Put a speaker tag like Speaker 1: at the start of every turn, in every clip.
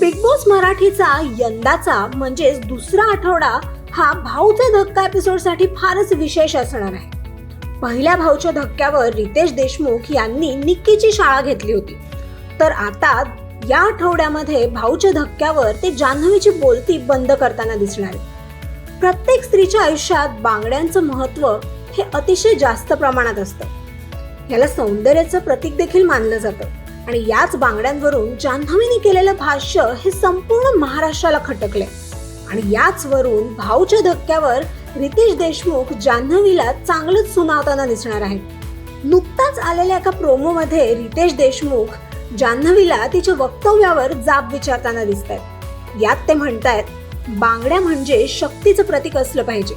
Speaker 1: Big boss मराठीचा यंदाचा म्हणजेच दुसरा आठवडा हा भाऊचा धक्का एपिसोडसाठी फारच विशेष असणार आहे. पहिल्या भाऊच्या धक्क्यावर रितेश देशमुख यांनी निक्कीची शाळा घेतली होती. तर आता या आठवड्यामध्ये भाऊच्या धक्क्यावर ते जान्हवीची बोलती बंद करताना दिसणार आहे प्रत्येक स्त्रीच्या आयुष्यात बांगड्यांचं महत्त्व हे अतिशय जास्त प्रमाणात असतं. याला सौंदर्याचं प्रतीक देखील मानलं जातं. आणि याच बांगड्यांवरून जान्हवीने केलेलं भाष्य हे संपूर्ण महाराष्ट्राला खटकले आणि याच वरून भाऊच्या धक्क्यावर रितेश देशमुख जान्हवीला चांगलंच सुनावताना दिसणार आहेत. नुकताच आलेल्या एका प्रोमोमध्ये रितेश देशमुख जान्हवीला तिच्या वक्तव्यावर जाब विचारताना दिसत आहेत यात ते म्हणतायत बांगड्या म्हणजे शक्तीचं प्रतीक असलं पाहिजे.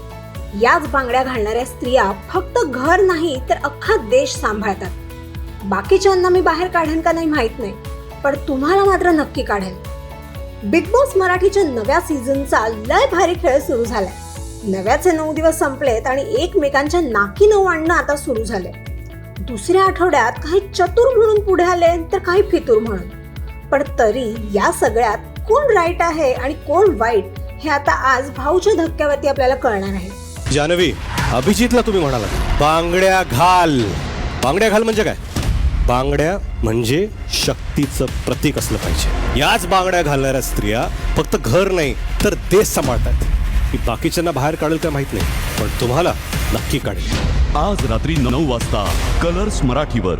Speaker 1: याच बांगड्या घालणाऱ्या स्त्रिया फक्त घर नाही तर अख्खा देश सांभाळतात. बाकीच्यांना मी बाहेर काढेन का नाही माहीत नाही पण तुम्हाला मात्र नक्की काढेन. बिग बॉस मराठीच्या नव्या सीझनचा लय भारी खेळ सुरू झालाय. नव्याचे नऊ दिवस संपलेत आणि एकमेकांच्या नाकी नऊ आणणं आता सुरू झालंय. दुसऱ्या आठवड्यात काही चतुर म्हणून पुढे आले तर काही फितूर म्हणून. पण तरी या सगळ्यात कोण राईट आहे आणि कोण वाईट हे आता आज भाऊच्या धक्क्यावरती आपल्याला कळणार आहे.
Speaker 2: जानवी अभिजितला तुम्ही म्हणाला बांगड्या घाल. बांगड्या घाल म्हणजे काय? बांगड्या म्हणजे शक्तीचं प्रतीक असलं पाहिजे. याच बांगड्या घालणाऱ्या स्त्रिया फक्त घर नाही तर देश सांभाळतात. मी बाकीच्यांना बाहेर काढेल काय माहीत नाही पण तुम्हाला नक्की काढेल.
Speaker 3: आज रात्री नऊ वाजता कलर्स मराठीवर.